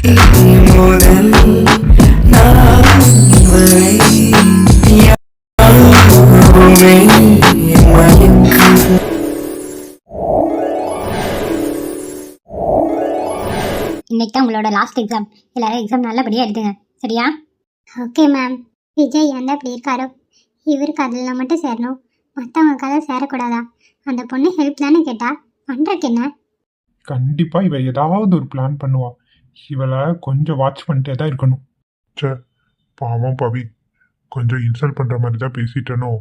இன்னைக்கு தான் உங்களோட லாஸ்ட் எக்ஸாம் எல்லாரும் எக்ஸாம் நல்லபடியாக எழுதுங்க. சரியா? ஓகே மேம் விஜய் எந்த அப்படி இருக்காரோ? இவருக்கு அதில் மட்டும் சேரணும். மற்றவங்க கதை சேரக்கூடாதா? அந்த பொண்ணு ஹெல்ப் தானே கேட்டா? பண்ணுறக்கு என்ன? கண்டிப்பா இவ ஏதாவது ஒரு பிளான் பண்ணுவா. இவளை கொஞ்சம் வாட்ச் பண்ணிட்டே தான் இருக்கணும். ச்சே பாவம் பவி. கொஞ்சம் இன்சல்ட் பண்ற மாதிரி தான் பேசிட்டனோ?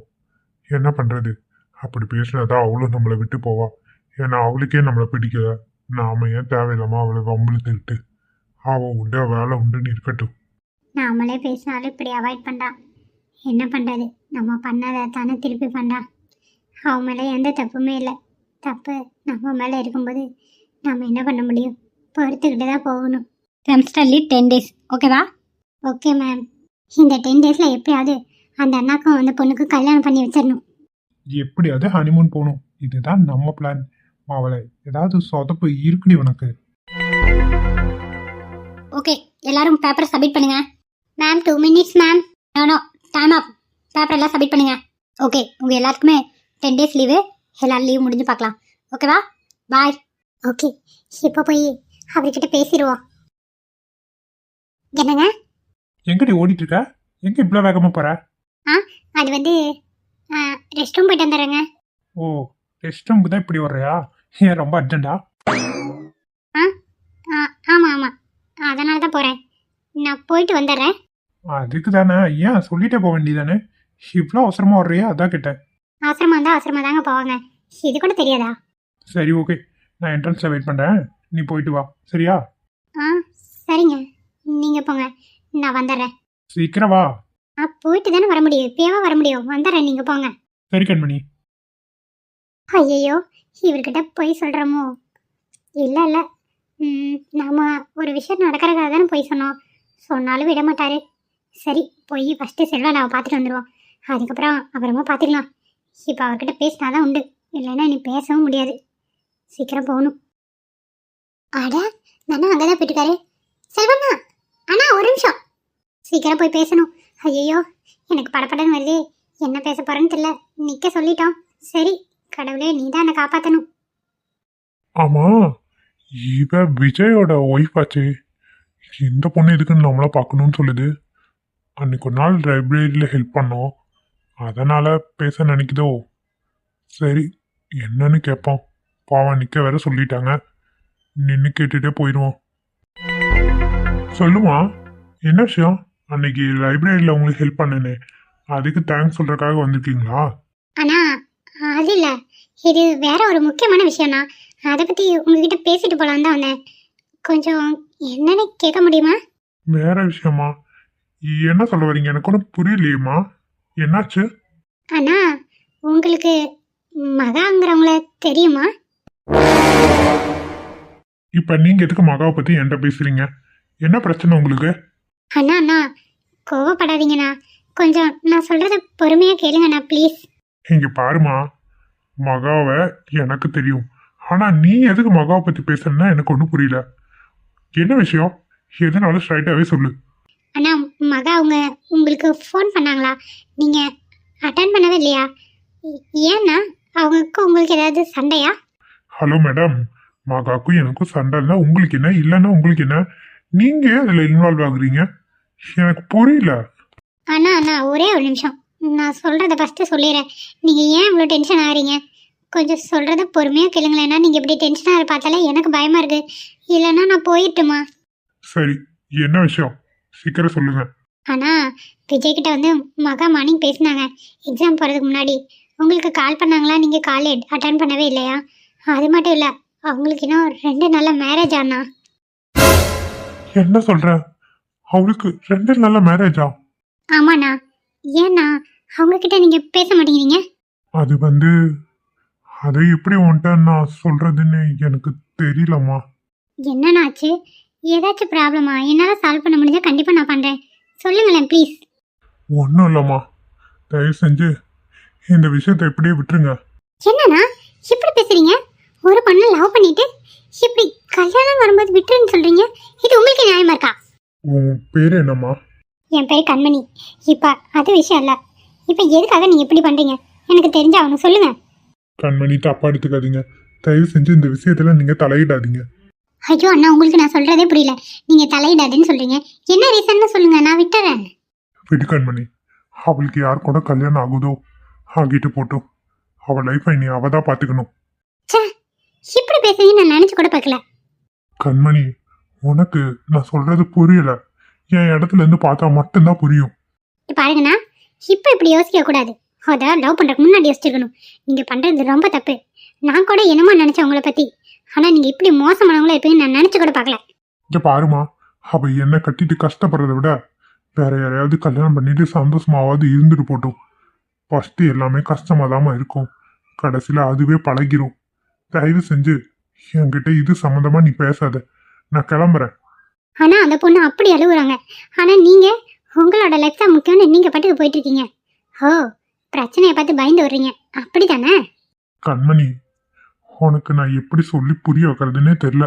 என்ன பண்றது? அப்படி பேசினாதான் அவளும் நம்மளை விட்டு போவா. ஏன்னா அவளுக்கே நம்மளை பிடிக்கல. நாம ஏன் தேவையில்லாம அவளை வம்புழுத்துக்கிட்டு? அவ உண்டு வேலை உண்டுன்னு இருக்கட்டும். நாமளே பேசினாலும் இப்படி அவாய்ட் பண்ணுறான் என்ன பண்ணுறது நம்ம பண்ணதை தானே திருப்பி பண்ணுறான் அவன் மேலே எந்த தப்புமே இல்லை. தப்பு நம்ம மேலே இருக்கும்போது நம்ம என்ன பண்ண முடியும்? பொறுத்துக்கிட்டு தான் போகணும். செமஸ்டர் லீவ் டென் டேஸ் ஓகேவா ஓகே மேம் இந்த டென் டேஸில் எப்படியாவது அந்த அண்ணாக்கும் அந்த பொண்ணுக்கு கல்யாணம் பண்ணி வச்சிடணும் எப்படியாவது ஹனிமூன் போகணும். இதுதான் நம்ம பிளான் அவளை ஏதாவது சொதப்பு இருக்குடி உனக்கு. ஓகே எல்லாரும் பேப்பர் சப்மிட் பண்ணுங்க. Ma'am two minutes ma'am no no time up paper எல்லாம் சப்மிட் பண்ணுங்க. ஓகே உங்க எல்லாருக்குமே டென் டேஸ் லீவு எல்லாரும் லீவ் முடிஞ்சு பார்க்கலாம். ஓகேவா பாய் ஓகே இப்போ போய் அவர்கிட்ட பேசிடுவோம் என்னங்க? எங்கடி ஓடிட்டு இருக்க எங்க இவ்வளவு வேகமா போற? அது வந்து ரெஸ்ட் ரூம் போயிட்டு வந்துடுறேங்க. ஓ ரெஸ்ட் ரூமுக்கு தான் இப்படி வர்றியா ஏன் ரொம்ப அர்ஜென்டா ஆமாம் ஆமாம் அதனால தான் போகிறேன் நான் போயிட்டு வந்துடுறேன். அதுக்கு தானே. ஏன் சொல்லிட்டே போக வேண்டியதானே இவ்வளோ அவசரமா வர்றியா அதான் கேட்டேன். அவசரமாக இருந்தால் அவசரமாக தாங்க போவாங்க. இது கூட தெரியாதா? சரி ஓகே நான் என்ட்ரன்ஸில் வெயிட் பண்ணுறேன் நீ போயிட்டு வா. சரியா? ஆ சரிங்க. நீங்கள் போங்க. நான் வந்துடுறேன். சீக்கிரம் வா. ஆ போயிட்டு தானே வர முடியும். இப்போவா வர முடியும்? வந்துடுறேன். நீங்கள் போங்க. சரி கண்மணி. ஐயையோ இவர்கிட்ட போய் சொல்கிறோமோ இல்லை இல்லை. நாம் ஒரு விஷயம் நடக்கிறதுக்காக தானே போய் சொன்னோம். சொன்னாலும் விட மாட்டாரு. சரி போய் ஃபஸ்ட்டு செல்வா நான் பார்த்துட்டு வந்துடுவோம் அதுக்கப்புறம் அப்புறமா பார்த்துக்கலாம். இப்போ அவர்கிட்ட பேசினா தான் உண்டு. இல்லைன்னா நீ பேசவும் முடியாது. சீக்கிரம் போகணும். அட நான் அங்கே தான் போயிட்டுருக்காரு. செல்வண்ணா அண்ணா ஒரு நிமிஷம். சீக்கிரம் போய் பேசணும். ஐயோ எனக்கு படப்படன்னு வருது. என்ன பேச போறேன்னு தெரியல. நிற்க சொல்லிட்டோம். சரி கடவுளே நீ தான் என்னை காப்பாற்றணும் ஆமா இவ விஜயோட ஒய்ஃப் ஆச்சு. இந்த பொண்ணு எதுக்குன்னு நம்மள பார்க்கணும்னு சொல்லுது. அன்னைக்கு ஒரு நாள் லைப்ரரியில் ஹெல்ப் பண்ணோம். அதனால பேச நினைக்குதோ. சரி என்னன்னு கேட்போம். பாவம் நிற்க வேற சொல்லிட்டாங்க. நின்று கேட்டுட்டே போயிடுவோம் சொல்லுமா என்ன விஷயம்? அன்னைக்கு லைப்ரரியில் உங்களுக்கு ஹெல்ப் பண்ணனே. அதுக்கு தேங்க்ஸ் சொல்றதுக்காக வந்திருக்கீங்களா? அண்ணா அது இல்லை. இது வேற ஒரு முக்கியமான விஷயம்ண்ணா. அதை பற்றி உங்ககிட்ட பேசிட்டு போகலான்னு தான் வந்தேன். கொஞ்சம் என்னன்னு கேட்க முடியுமா? வேற விஷயமா? என்ன சொல்ல வரீங்க? எனக்கு ஒன்றும் புரியலையேம்மா. என்னாச்சு? அண்ணா உங்களுக்கு மகாங்கிறவங்கள தெரியுமா? இப்போ நீங்க எதுக்கு மகாவை பத்தி என்கிட்ட பேசுறீங்க? என்ன பிரச்சனை உங்களுக்கு? அண்ணா அண்ணா கோவப்படாதீங்கண்ணா. கொஞ்சம் நான் சொல்கிறத பொறுமையாக கேளுங்கண்ணா ப்ளீஸ் இங்க பாருமா மகாவை எனக்கு தெரியும். ஆனா நீ எதுக்கு மகாவை பத்தி பேசுறேன்னா எனக்கு ஒன்றும் புரியல. என்ன விஷயம்? எதுனாலும் ஸ்ட்ரைட்டாவே சொல்லு. அண்ணா மகா அவங்க உங்களுக்கு ஃபோன் பண்ணாங்களா? நீங்கள் அட்டன் பண்ணவே இல்லையா? ஏ- ஏண்ணா அவங்களுக்கு உங்களுக்கு ஏதாவது சண்டையா? ஹலோ மேடம் மகாவுக்கும் எனக்கும் சண்டை இல்லை உங்களுக்கு என்ன இல்லைன்னா உங்களுக்கு என்ன? நீங்க ஏன் அதில் இன்வால்வ் ஆகுறீங்க? எனக்கு புரியல. அண்ணா அண்ணா ஒரே ஒரு நிமிஷம். நான் சொல்கிறத ஃபஸ்ட்டு சொல்லிடுறேன். நீங்கள் ஏன் இவ்வளோ டென்ஷன் ஆகிறீங்க? கொஞ்சம் சொல்கிறத பொறுமையாக கேளுங்களேன்னா நீங்கள் இப்படி டென்ஷன் ஆகிற பார்த்தாலே எனக்கு பயமாக இருக்குது இல்லைன்னா நான் போயிட்டுமா? சரி என்ன விஷயம்? சீக்கிரம் சொல்லுங்க. அண்ணா விஜய் கிட்ட வந்து மகா மார்னிங் பேசினாங்க. எக்ஸாம் போகிறதுக்கு முன்னாடி. உங்களுக்கு கால் பண்ணாங்களா? நீங்கள் கால் அட்டன் பண்ணவே இல்லையா? அது மட்டும் இல்லை. அவங்களுக்கு இன்னும் ரெண்டு நல்ல மேரேஜ் ஆனா. என்ன சொல்ற? அவளுக்கு ரெண்டு நல்ல மேரேஜா ஆமாண்ணா. ஏண்ணா அவங்க கிட்ட நீங்கள் பேச மாட்டேங்கிறீங்க? அது வந்து அதை எப்படி உன்கிட்ட நான் சொல்றதுன்னு எனக்கு தெரியலம்மா. என்னண்ணா ஆச்சு? ஏதாச்சும் ப்ராப்ளமா என்னால் சால்வ் பண்ண முடிஞ்சா கண்டிப்பாக நான் பண்ணுறேன் சொல்லுங்களேன் ப்ளீஸ் ஒன்றும் இல்லைம்மா. தயவு செஞ்சு இந்த விஷயத்தை இப்படியே விட்டுருங்க. என்னண்ணா? இப்படி பேசுறீங்க? ஒரு பொண்ணை லவ் பண்ணிட்டு இப்படி கல்யாணம் வரும்போது விட்டுருன்னு சொல்றீங்க? இது உங்களுக்கு நியாயமா இருக்கா? உன் பேர் என்னம்மா? என் பேர் கண்மணி. இப்போ அது விஷயம் இல்லை. இப்போ எதுக்காக நீங்கள் இப்படி பண்ணுறீங்க எனக்கு தெரிஞ்ச அவங்க சொல்லுங்க. கண்மணி தப்பா எடுத்துக்காதீங்க. தயவு செஞ்சு இந்த விஷயத்துல நீங்க தலையிடாதீங்க. ஐயோ அண்ணா உங்களுக்கு நான் சொல்கிறதே புரியல. நீங்கள் தலையிடாதுன்னு சொல்கிறீங்க என்ன ரீசன்னு சொல்லுங்க நான் விட்டுறேன். விடு கண்மணி. அவளுக்கு யார் கூட கல்யாணம் ஆகுதோ ஆகிட்டு போட்டோம். அவள் லைஃப்பை நீ அவ தான் பார்த்துக்கணும் பேசுறீங்க நான் நினச்சி கூட பார்க்கல. கண்மணி உனக்கு நான் சொல்றது புரியல. என் இடத்துல இருந்து பார்த்தா மட்டும்தான் புரியும். இப்ப பாருங்கண்ணா இப்போ இப்படி யோசிக்க கூடாது. அதான் லவ் பண்ணுறதுக்கு முன்னாடி யோசிச்சிருக்கணும். நீங்கள் பண்ணுறது ரொம்ப தப்பு. நான் கூட என்னமோ நினச்சேன் உங்களை பற்றி ஆனால் நீங்கள் இப்படி மோசமானவங்களா இருப்பீங்கன்னு நான் நினச்சி கூட பார்க்கல. இங்க பாருமா அவ என்ன கட்டிட்டு கஷ்டப்படுறதை விட வேற யாரையாவது கல்யாணம் பண்ணிட்டு சந்தோஷமாவது இருந்துட்டு போட்டோம். ஃபர்ஸ்ட் எல்லாமே கஷ்டமாதாம்மா இருக்கும். கடைசியில அதுவே பழகிரும். தயவு செஞ்சு என்கிட்ட இது சம்மந்தமா நீ பேசாத. நான் கிளம்புறேன். ஆனால் அந்த பொண்ணு அப்படி அழுகுறாங்க ஆனால் நீங்கள் உங்களோட லைஃப் தான் முக்கியம்னு நீங்கள் பாட்டுக்கு போயிட்டு இருக்கீங்க ஓ பிரச்சனையை பார்த்து பயந்து வர்றீங்க. அப்படி தானே கண்மணி உனக்கு நான் எப்படி சொல்லி புரிய வைக்கிறதுனே தெரில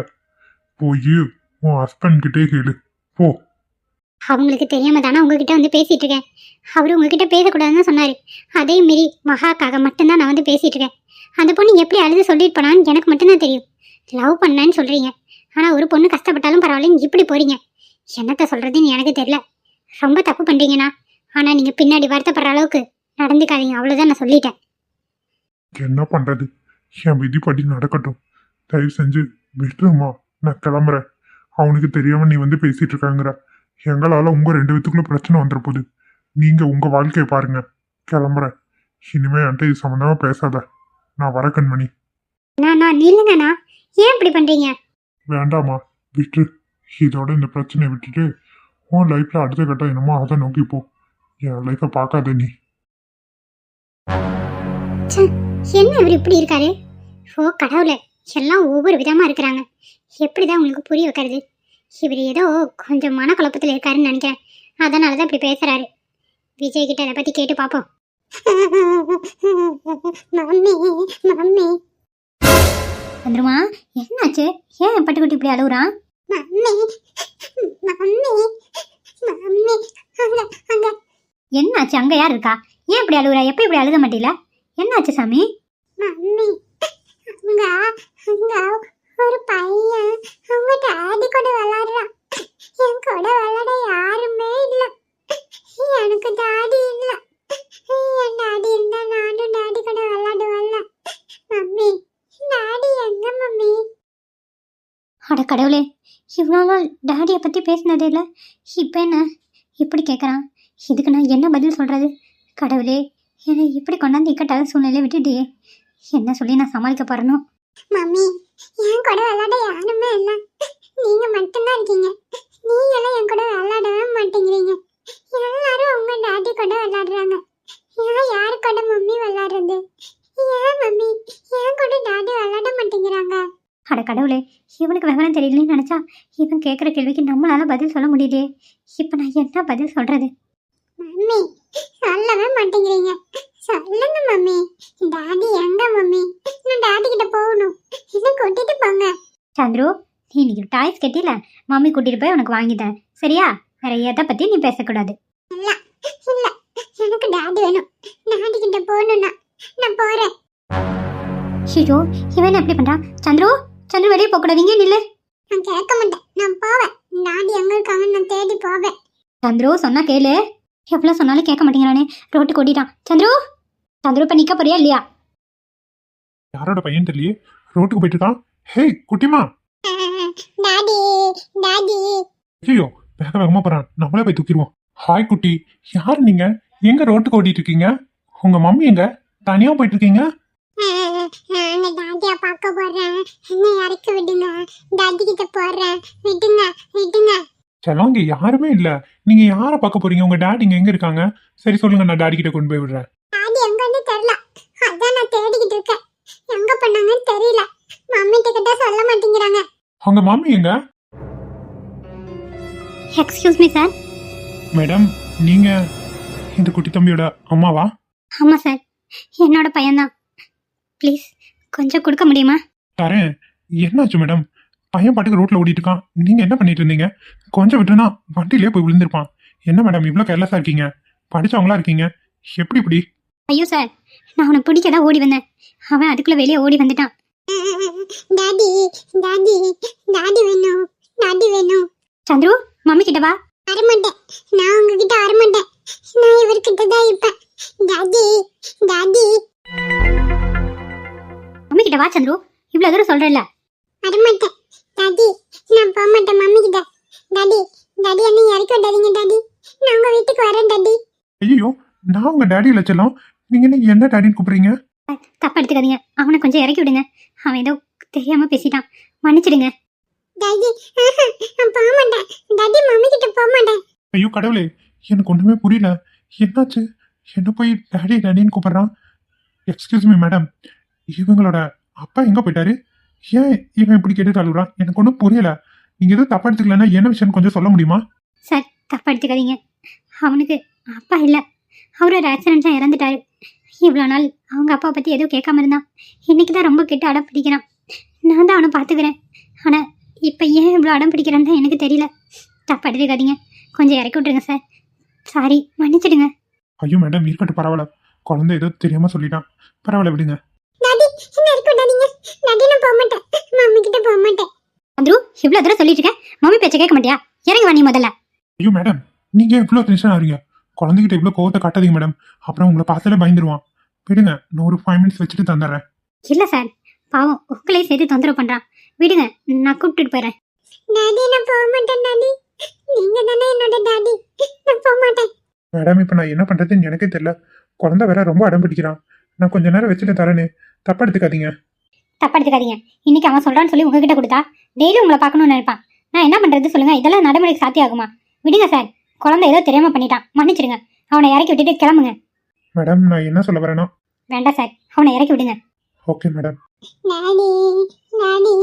போய் உன் ஹஸ்பண்ட் கிட்டே கேளு. போ. அவங்களுக்கு தெரியாம தானே உங்ககிட்ட வந்து பேசிட்டு இருக்கேன். அவர் உங்ககிட்ட பேசக்கூடாதுன்னு சொன்னாரு. அதே மீறி மகாக்காக மட்டும்தான் நான் வந்து பேசிட்டு இருக்கேன். அந்த பொண்ணு எப்படி அழுது சொல்லிட்டு போனான்னு எனக்கு மட்டும்தான் தெரியும். லவ் பண்ணேன்னு சொல்றீங்க. ஆனா ஒரு பொண்ணு கஷ்டப்பட்டாலும் பரவாயில்ல இப்படி போறீங்க. என்னத்த சொல்றதுன்னு எனக்கு தெரியல. ரொம்ப தப்பு பண்றீங்கண்ணா. ஆனா நீங்க பின்னாடி வருத்தப்படுற அளவுக்கு நடந்துக்காதீங்க. அவ்வளவுதான் நான் சொல்லிட்டேன். என்ன பண்றது? என் விதிப்படி நடக்கட்டும். தயவு செஞ்சு விட்டுருமா. நான் கிளம்புறேன். அவனுக்கு தெரியாம நீ வந்து பேசிட்டு இருக்காங்கிற. எங்களால உங்க ரெண்டு பேத்துக்குள்ள பிரச்சனை வந்துட போகுது நீங்க உங்க வாழ்க்கையை பாருங்க. கிளம்புறேன். இனிமே என்கிட்ட இது சம்மந்தமா பேசாத. நான் வர கண்மணி. நான் நான் நில்லுங்கண்ணா. ஏன் இப்படி பண்றீங்க? வேண்டாமா விட்டு. இதோட இந்த பிரச்சனையை விட்டுட்டு உன் லைஃப்ல அடுத்த கட்டம் என்னமோ அதை நோக்கி போ. என் லைஃப்பை பார்க்காத நீ. என்ன இவர் இப்படி இருக்காரு? ஓ கடவுளே எல்லாம் ஒவ்வொரு விதமா இருக்கிறாங்க. எப்படிதான் உங்களுக்கு புரிய வைக்கிறது? இவர் ஏதோ கொஞ்சம் மனக்குழப்பத்தில் இருக்காருன்னு நினைக்கிறேன். அதனால தான் இப்படி பேசுறாரு. விஜய் கிட்ட அதை பத்தி கேட்டு பார்ப்போம். Mummy mummy. வந்துருமா? என்னாச்சு? ஏன் பட்டுக்குட்டி இப்படி அழுகுறான் மம்மி. மம்மி. மம்மி. அங்க அங்க. என்னாச்சு? அங்க யார் இருக்கா? ஏன் இப்படி அழுகுறா எப்போ இப்படி அழுக மாட்டீல? என்னாச்சு சாமி? மம்மி. அங்க அங்க ஒரு பையன். அவங்க டாடி கூட விளையாடுறான் என் கூட விளையாட யாருமே இல்ல. எனக்கு டாடி இல்ல. என் டாடி இருந்தா நானும் டாடி கூட விளையாடுவல்ல மம்மி. டாடி எங்க மம்மி? அட கடவுளே இவ்வளோ நாள் டாடியை பற்றி பேசினதே இல்லை. இப்போ என்ன? இப்படி கேட்குறான் இதுக்கு நான் என்ன பதில் சொல்கிறது கடவுளே என்னை இப்படி கொண்டாந்து இக்கட்டாத சூழ்நிலையை விட்டுட்டியே. என்ன சொல்லி நான் சமாளிக்க போறேனோ? மம்மி என் கூட விளையாட யாருமே இல்ல. நீங்க மட்டும்தான் இருக்கீங்க. நீங்களும் என் கூட விளையாடவே மாட்டேங்கிறீங்க. எல்லாரும் உங்க டாடி கூட விளையாடுறாங்க. நான் யாரு கூட மம்மி விளையாடுறது? ஏன் மம்மி? அட கடவுளே இவனுக்கு விவரம் தெரியலன்னு நினச்சா இவன் கேட்குற கேள்விக்கு நம்மளால பதில் சொல்ல முடியலையே இப்போ நான் என்ன பதில் சொல்கிறது மம்மி சொல்லவே மாட்டேங்கிறீங்க. சொல்லுங்க மம்மி. டாடி எங்க மம்மி? நான் டாடி கிட்ட போகணும். என்ன கூட்டிட்டு போங்க? சந்துரு நீ இன்னைக்கு டாய்ஸ் கட்டில மம்மி கூட்டிட்டு போய் உனக்கு வாங்கிட்டேன் சரியா? வேற எதை பத்தி நீ பேசக்கூடாது. இல்ல இல்ல. எனக்கு டாடி வேணும். டாடி கிட்ட போகணும்னா நான் போறேன். ஷிஜோ இவன் எப்படி பண்றான்? சந்துரு சந்துரு வெளியே போகக்கூடாது இங்கே நில்லு. நான் கேட்க மாட்டேன். நான் போவேன். டாடி எங்க இருக்காங்கன்னு நான் தேடி போவேன். சந்துரு சொன்னா கேளு. எவ்வளோ சொன்னாலும் கேட்க மாட்டேங்கிறானே ரோட்டுக்கு ஓடிட்டான். சந்துரு சந்துரு இப்போ நிற்க போறியா இல்லையா? யாரோட பையன் தெரியலையே? ரோட்டுக்கு போயிட்டு இருக்கான். ஹே குட்டிமா. Daddy daddy. ஐயோ வேக வேகமா போறான். நம்மளே போய் தூக்கிடுவோம். ஹாய் குட்டி. யார் நீங்க? எங்க ரோட்டுக்கு ஓடிட்டு இருக்கீங்க? உங்க மம்மி எங்க? தனியா போயிட்டு இருக்கீங்க? நான் டாடியா பார்க்க போறேன். என்ன இறக்கி விடுங்க. டாடி கிட்ட போறேன். விடுங்க விடுங்க. செல்லம் இங்க யாருமே இல்ல. நீங்க யார பார்க்க போறீங்க? உங்க டாடி இங்க எங்க இருக்காங்க? சரி சொல்லுங்க நான் டாடி கிட்ட கொண்டு போய் விடுறேன். டாடி எங்கன்னு தெரியல. அதான் நான் தேடிக்கிட்டு இருக்கேன். எங்க பண்ணாங்கன்னு தெரியல. மம்மி கிட்ட சொல்ல மாட்டேங்கிறாங்க. உங்க மம்மி எங்க? எக்ஸ்கியூஸ் மீ சார் மேடம் நீங்க இந்த குட்டி தம்பியோட அம்மாவா? ஆமாம் சார் என்னோட பையன்தான். ப்ளீஸ் கொஞ்சம் கொடுக்க முடியுமா? தரேன். என்னாச்சு மேடம்? பையன் பாட்டுக்கு ரோட்ல ஓடிட்டு இருக்கான். நீங்க என்ன பண்ணிட்டு இருந்தீங்க? கொஞ்சம் விட்டுனா வண்டியிலே போய் விழுந்திருப்பான். என்ன மேடம் இவ்வளவு கேர்லெஸ்ஸா இருக்கீங்க? படிச்சவங்களா இருக்கீங்க? எப்படி இப்படி? ஐயோ சார் நான் அவனை பிடிக்க தான் ஓடி வந்தேன். அவன் அதுக்குள்ளே வெளியே ஓடி வந்துட்டான். டாடி டாடி டாடி வேணும் டாடி வேணும் சந்துரு மம்மி கிட்ட வா. வரமாட்டேன் நான் உங்ககிட்ட வரமாட்டேன் நான் இவர்கிட்ட தான் இருப்பேன். டாடி டாடி கிட்ட வா சந்துரு. இவ்வளோ தூரம் சொல்கிறல்ல வரமாட்டேன். டாடி நான் போக மாட்டேன் மம்மி கிட்ட. டாடி டாடி என்னை இறக்கி விடாதீங்க டாடி. நான் உங்க வீட்டுக்கு வரேன் டாடி. ஐயோ நான் உங்க டேடி லட்சலம் நீங்க என்ன என்ன டேடின்னு கூப்பிடுறீங்க? தப்பா எடுத்துக்காதீங்க. அவனை கொஞ்சம் இறக்கி விடுங்க. அவன் ஏதோ தெரியாம பேசிட்டான். மன்னிச்சிடுங்க. டாடி நான் போக மாட்டேன் டாடி மம்மி கிட்ட போக மாட்டேன் ஐயோ கடவுளே எனக்கு ஒண்ணுமே புரியல. என்னாச்சு? என்ன போய் டேடி டேடின்னு கூப்பிடுறான்? எக்ஸ்கியூஸ் மீ மேடம் இவங்களோட அப்பா எங்க போயிட்டாரு? ஏன் இவன் இப்படி கேட்டு அழுகுறான் எனக்கு ஒன்றும் புரியல. நீங்க எதுவும் தப்பா எடுத்துக்கலன்னா என்ன விஷயம் கொஞ்சம் சொல்ல முடியுமா? சார் தப்பா எடுத்துக்காதீங்க. அவனுக்கு அப்பா இல்லை. அவர் ஒரு ஆக்சிடென்ட்டாக இறந்துட்டாரு. இவ்வளோ நாள் அவங்க அப்பா பற்றி எதுவும் கேட்காம இருந்தான். இன்னைக்கு தான் ரொம்ப கெட்டு அடம் பிடிக்கிறான். நான் தான் அவனை பார்த்துக்கிறேன். ஆனால் இப்போ ஏன் இவ்வளோ அடம் பிடிக்கிறான்னு தான் எனக்கு தெரியல. தப்பா எடுத்துக்காதீங்க. கொஞ்சம் இறக்கி விட்ருங்க சார். சாரி மன்னிச்சிடுங்க. ஐயோ மேடம் இருக்கட்டும் பரவாயில்ல. குழந்தை ஏதோ தெரியாம சொல்லிட்டான். பரவாயில்ல விடுங்க. டாடி என்ன இறக்கி விடாதீங்க டாடி நான் போக மாட்டேன். மம்மி கிட்ட போக மாட்டேன். அந்துரு இவ்வளோ தூரம் சொல்லிட்டு இருக்கேன் மம்மி பேச்சை கேட்க மாட்டியா? இறங்கி வா நீ முதல்ல. ஐயோ மேடம் நீங்க இவ்வளோ டென்ஷன் ஆகுறீங்க குழந்தைகிட்ட இவ்வளோ கோவத்தை காட்டாதீங்க மேடம் அப்புறம் உங்களை பார்த்தாலே பயந்துருவான். விடுங்க நான் ஒரு ஃபைவ் மினிட்ஸ் வச்சுட்டு தந்துடுறேன். இல்லை சார் பாவம் உங்களையும் சேர்த்து தொந்தரவு பண்ணுறான் விடுங்க நான் கூப்பிட்டுட்டு போயிடுறேன். டாடி நான் போக மாட்டேன் டாடி. நீங்க தானே என்னோட டாடி. நான் போக மாட்டேன். மேடம் இப்போ நான் என்ன பண்றதுன்னு எனக்கே தெரியல. குழந்தை வேற ரொம்ப அடம் பிடிக்கிறான். நான் கொஞ்ச நேரம் வச்சுட்டு தரேனே. தப்பா எடுத்துக்காதீங்க தப்பா எடுத்துக்காதீங்க இன்னைக்கு அவன் சொல்றான்னு சொல்லி உங்ககிட்ட கொடுத்தா டெய்லி உங்களை பார்க்கணும்னு நினைப்பான். நான் என்ன பண்றது சொல்லுங்க. இதெல்லாம் நடைமுறைக்கு சாத்தியாகுமா விடுங்க சார். குழந்தை ஏதோ தெரியாம பண்ணிட்டான். மன்னிச்சிடுங்க. அவனை இறக்கி விட்டுட்டு கிளம்புங்க. மேடம் நான் என்ன சொல்ல வரேன்னா வேண்டாம் சார். அவனை இறக்கி விடுங்க. Okay madam. Daddy daddy